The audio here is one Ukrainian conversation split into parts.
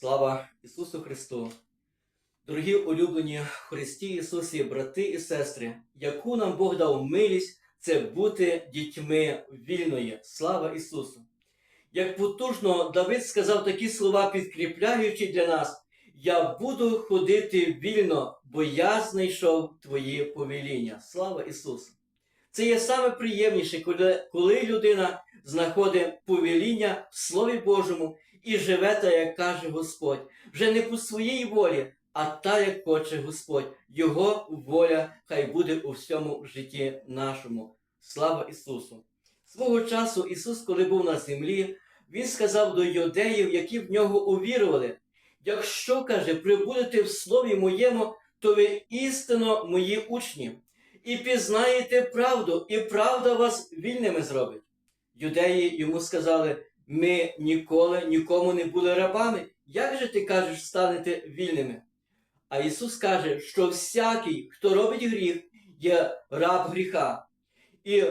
Слава Ісусу Христу! Дорогі улюблені Христі Ісусі, брати і сестри, яку нам Бог дав милість, це бути дітьми вільної. Слава Ісусу! Як потужно Давид сказав такі слова, підкріпляючи для нас, я буду ходити вільно, бо я знайшов Твої повеління. Слава Ісусу! Це є саме приємніше, коли, коли людина знаходить повеління в Слові Божому і живе так, як каже Господь, вже не по своїй волі, а та, як хоче Господь. Його воля хай буде у всьому житті нашому. Слава Ісусу! Свого часу Ісус, коли був на землі, Він сказав до юдеїв, які в нього увірували: якщо, каже, прибудете в Слові моєму, то ви істинно мої учні, і пізнаєте правду, і правда вас вільними зробить. Юдеї йому сказали: ми ніколи нікому не були рабами. Як же ти кажеш, станете вільними? А Ісус каже, що всякий, хто робить гріх, є раб гріха. І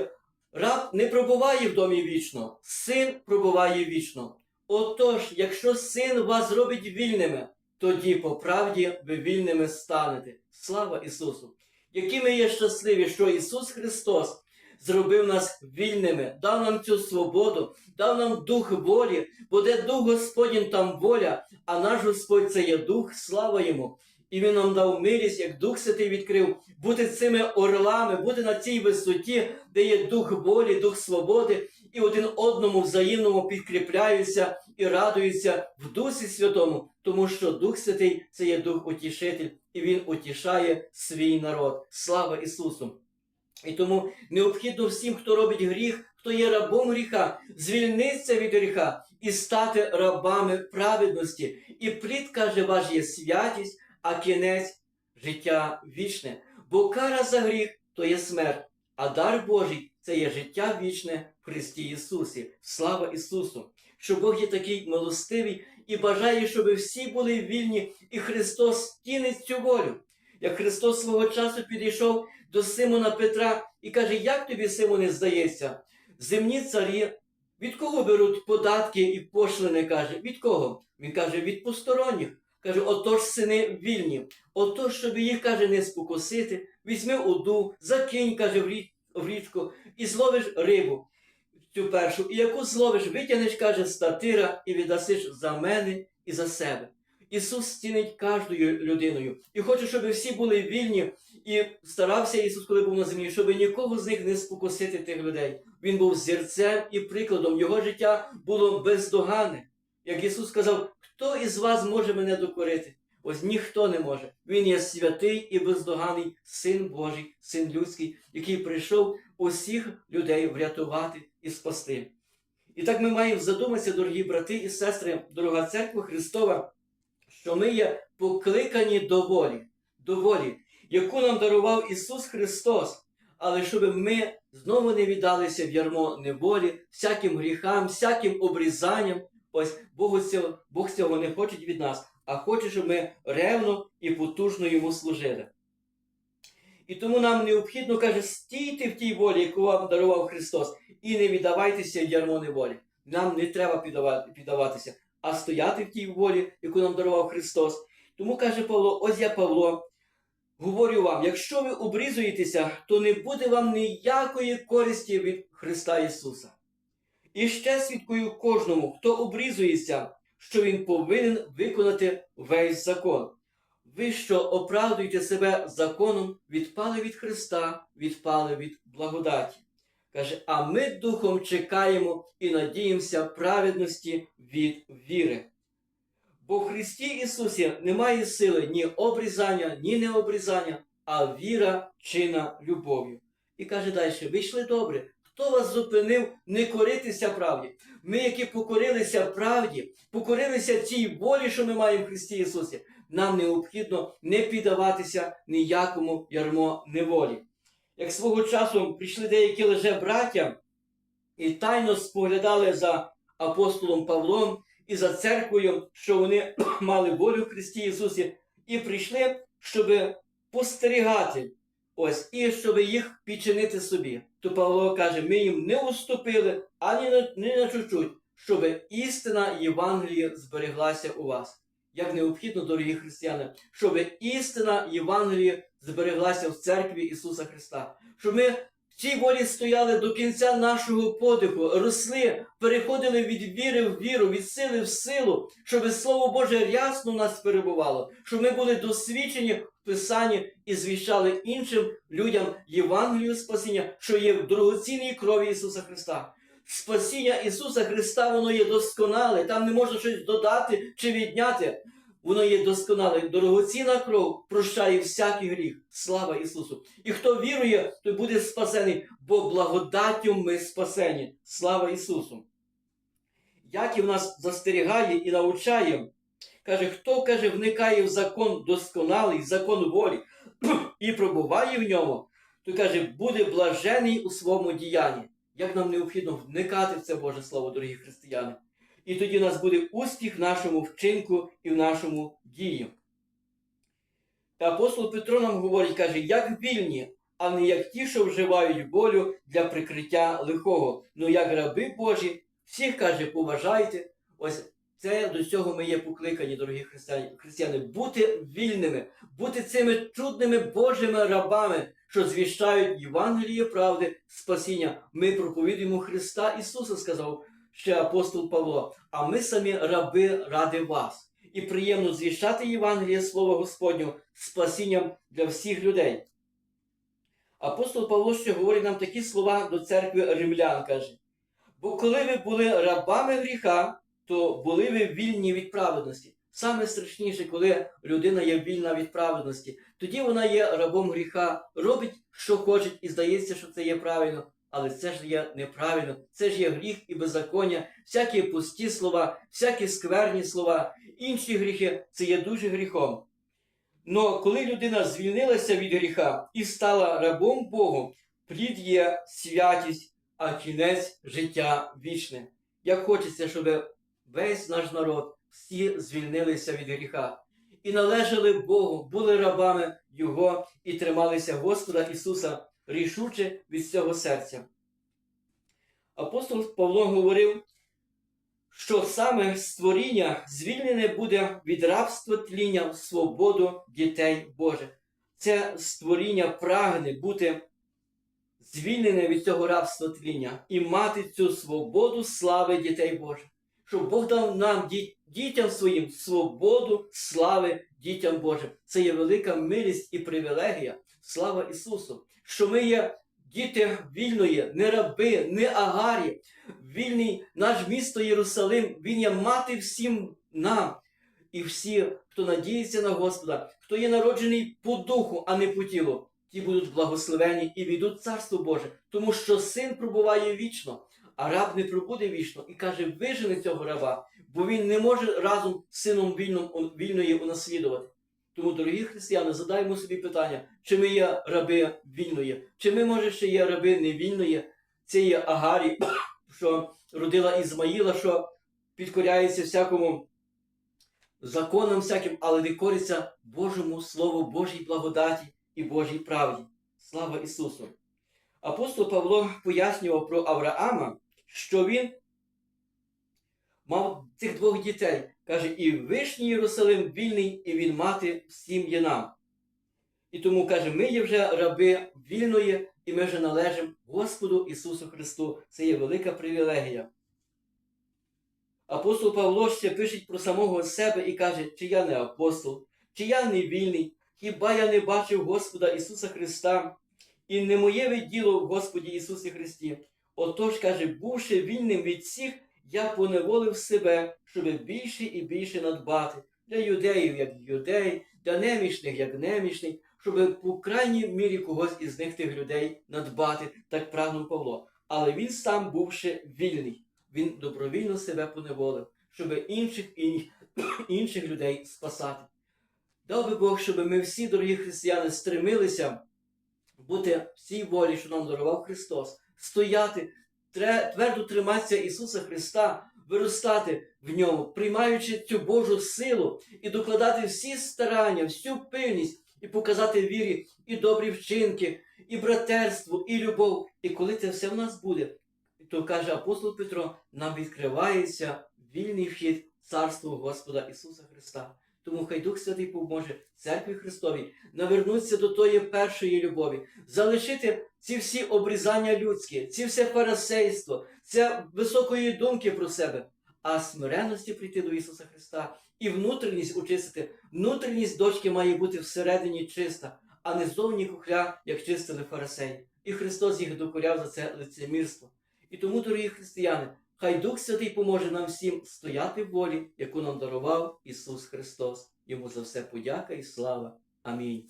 раб не пробуває в домі вічно, син пробуває вічно. Отож, якщо син вас зробить вільними, тоді по правді ви вільними станете. Слава Ісусу! Які ми є щасливі, що Ісус Христос зробив нас вільними, дав нам цю свободу, дав нам дух волі, бо де дух Господній, там воля, а наш Господь це є дух, слава йому. І Він нам дав милість, як Дух Святий відкрив, бути цими орлами, бути на цій висоті, де є дух волі, дух свободи, і один одному взаємному підкріпляються і радуються в Дусі Святому, тому що Дух Святий це є Дух Утішитель, і Він утішає свій народ. Слава Ісусу! І тому необхідно всім, хто робить гріх, хто є рабом гріха, звільнитися від гріха і стати рабами праведності. І плід, каже, ваш є святість, а кінець життя вічне. Бо кара за гріх то є смерть, а дар Божий це є життя вічне в Христі Ісусі. Слава Ісусу! Що Бог є такий милостивий і бажає, щоб всі були вільні, і Христос тінить цю волю. Як Христос свого часу підійшов до Симона Петра і каже: Як тобі, Симоне, здається, земні царі від кого беруть податки і пошлини? каже, від кого? Він каже, від посторонніх. Каже, отож сини вільні. Отож, щоб їх, каже, не спокусити, візьми уду, закинь, каже, в річ- річку і зловиш рибу. Цю першу, і яку зловиш, витягнеш, каже, статира, і віддасиш за мене і за себе. Ісус цінить кожною людиною і хоче, щоб всі були вільні, і старався Ісус, коли був на землі, щоб нікого з них не спокусити тих людей. Він був зірцем і прикладом. Його життя було бездоганне. Як Ісус сказав, хто із вас може мене докорити? Ось ніхто не може. Він є святий і бездоганий Син Божий, Син людський, який прийшов усіх людей врятувати і спасти. І так ми маємо задуматися, дорогі брати і сестри, дорога церква Христова, що ми є покликані до волі, до волі, яку нам дарував Ісус Христос, але щоб ми знову не віддалися в ярмо неволі, всяким гріхам, всяким обрізанням. Ось Богу цього, Бог цього не хоче від нас, а хоче, щоб ми ревно і потужно йому служили. І тому нам необхідно, каже, стійте в тій волі, яку вам дарував Христос, і не віддавайтеся ярмо неволі. Нам не треба піддаватися, а стояти в тій волі, яку нам дарував Христос. Тому каже Павло, ось я Павло, говорю вам, якщо ви обрізуєтеся, то не буде вам ніякої користі від Христа Ісуса. І ще свідкую кожному, хто обрізується, що він повинен виконати весь закон. Ви, що оправдуєте себе законом, відпали від Христа, відпали від благодаті. Каже, а ми духом чекаємо і надіємося праведності від віри. Бо в Христі Ісусі немає сили ні обрізання, ні необрізання, а віра чина любов'ю. І каже далі: ви йшли добре. Хто вас зупинив не коритися правді? Ми, які покорилися правді, покорилися цій волі, що ми маємо в Христі Ісусі, нам необхідно не піддаватися ніякому ярмо неволі. Як свого часу прийшли деякі лже-браття і тайно споглядали за апостолом Павлом і за церквою, що вони мали волю в Христі Ісусі, і прийшли, щоб постерігати, ось, і щоб їх підчинити собі. То Павло каже: ми їм не уступили ані на, ні на чуть-чуть, щоб істина Євангелія збереглася у вас. як необхідно, дорогі християни, щоб істина Євангелія збереглася в церкві Ісуса Христа, щоб ми в цій волі стояли до кінця нашого подиху, росли, переходили від віри в віру, від сили в силу, щоб Слово Боже рясно в нас перебувало, щоб ми були досвідчені в Писанні і звіщали іншим людям Євангелію спасіння, що є в дорогоцінній крові Ісуса Христа. Спасіння Ісуса Христа, воно є досконале, там не можна щось додати чи відняти. Воно є досконале. Дорогоцінна кров прощає всякий гріх. Слава Ісусу! І хто вірує, той буде спасений, бо благодаттю ми спасені. Слава Ісусу! Як і в нас застерігає і навчає, каже, хто каже, вникає в закон досконалий, закон волі і пробуває в ньому, то каже, буде блажений у своєму діянні. Як нам необхідно вникати в це Боже Слово, дорогі християни. І тоді в нас буде успіх в нашому вчинку і в нашому дії. Та апостол Петро нам говорить, каже, як вільні, а не як ті, що вживають волю для прикриття лихого. Ну як раби Божі, всіх каже, поважайте. Ось це до цього ми є покликані, дорогі християни, бути вільними, бути цими чудними Божими рабами, що звіщають Євангеліє правди, спасіння. Ми проповідуємо Христа Ісуса, сказав ще апостол Павло. А ми самі раби ради вас. І приємно звіщати Євангеліє Слово Господнього спасінням для всіх людей. Апостол Павло ще говорить нам такі слова до церкви римлян, каже. Бо коли ви були рабами гріха, то були ви вільні від праведності. Саме страшніше, коли людина є вільна від праведності, тоді вона є рабом гріха, робить, що хоче, і здається, що це є правильно. Але це ж є неправильно, це ж є гріх і беззаконня, всякі пусті слова, всякі скверні слова, інші гріхи це є дуже гріхом. Но коли людина звільнилася від гріха і стала рабом Богу, плід є святість, а кінець життя вічне. Як хочеться, щоб весь наш народ всі звільнилися від гріха і належали Богу, були рабами Його і трималися Господа Ісуса рішуче від цього серця. Апостол Павло говорив, що саме створіння звільнене буде від рабства тління в свободу дітей Божих. Це створіння прагне бути звільнене від цього рабства тління і мати цю свободу слави дітей Божих. Щоб Бог дав нам дітям своїм свободу слави дітям Божим. Це є велика милість і привілегія. Слава Ісусу! Що ми є діти вільної, не раби, не агарі. Вільний наш місто Єрусалим, він є мати всім нам. І всі, хто надіється на Господа, хто є народжений по духу, а не по тілу, ті будуть благословені і війдуть Царство Боже, тому що син пробуває вічно, а раб не пробуде вічно і каже, вижени цього раба, бо він не може разом з сином вільним, вільної унаслідувати. Тому, дорогі християни, задаємо собі питання, чи ми є раби вільної, чи ми, може, ще є раби невільної, це є Агарі, що родила Ізмаїла, що підкоряється всякому законам всяким, але не кориться Божому Слову, Божій благодаті і Божій правді. Слава Ісусу! Апостол Павло пояснював про Авраама, що він мав цих двох дітей. Каже, і вишній Єрусалим вільний, і він мати всім є нам. І тому каже, ми є вже раби вільної, і ми вже належимо Господу Ісусу Христу. Це є велика привілегія. Апостол Павло ще пише про самого себе і каже, чи я не апостол, чи я не вільний, хіба я не бачив Господа Ісуса Христа, і не моє ви діло в Господі Ісусі Христі. Отож, каже, бувши вільним від всіх, я поневолив себе, щоб більше і більше надбати для юдеїв, як юдей, для немічних, як немічних, щоб по крайній мірі когось із них тих людей надбати, так прагнув Павло. Але він сам бувши вільний, він добровільно себе поневолив, щоб інших і інших людей спасати. Дав би Бог, щоб ми всі, дорогі християни, стремилися бути в цій волі, що нам дарував Христос, стояти, твердо триматися Ісуса Христа, виростати в ньому, приймаючи цю Божу силу і докладати всі старання, всю пильність і показати вірі і добрі вчинки, і братерство, і любов. І коли це все в нас буде, то каже апостол Петро, нам відкривається вільний вхід в царство Господа Ісуса Христа. Тому хай Дух Святий поможе церкві Христовій навернутися до тої першої любові, залишити ці всі обрізання людські, ці все фарисейство, це високої думки про себе, а смиренності прийти до Ісуса Христа і внутрішність очистити. Внутрішність дочки має бути всередині чиста, а не зовні кухля, як чистили фарисеї. І Христос їх докоряв за це лицемірство. І тому, дорогі християни, хай Дух Святий поможе нам всім стояти в волі, яку нам дарував Ісус Христос. Йому за все подяка і слава. Амінь.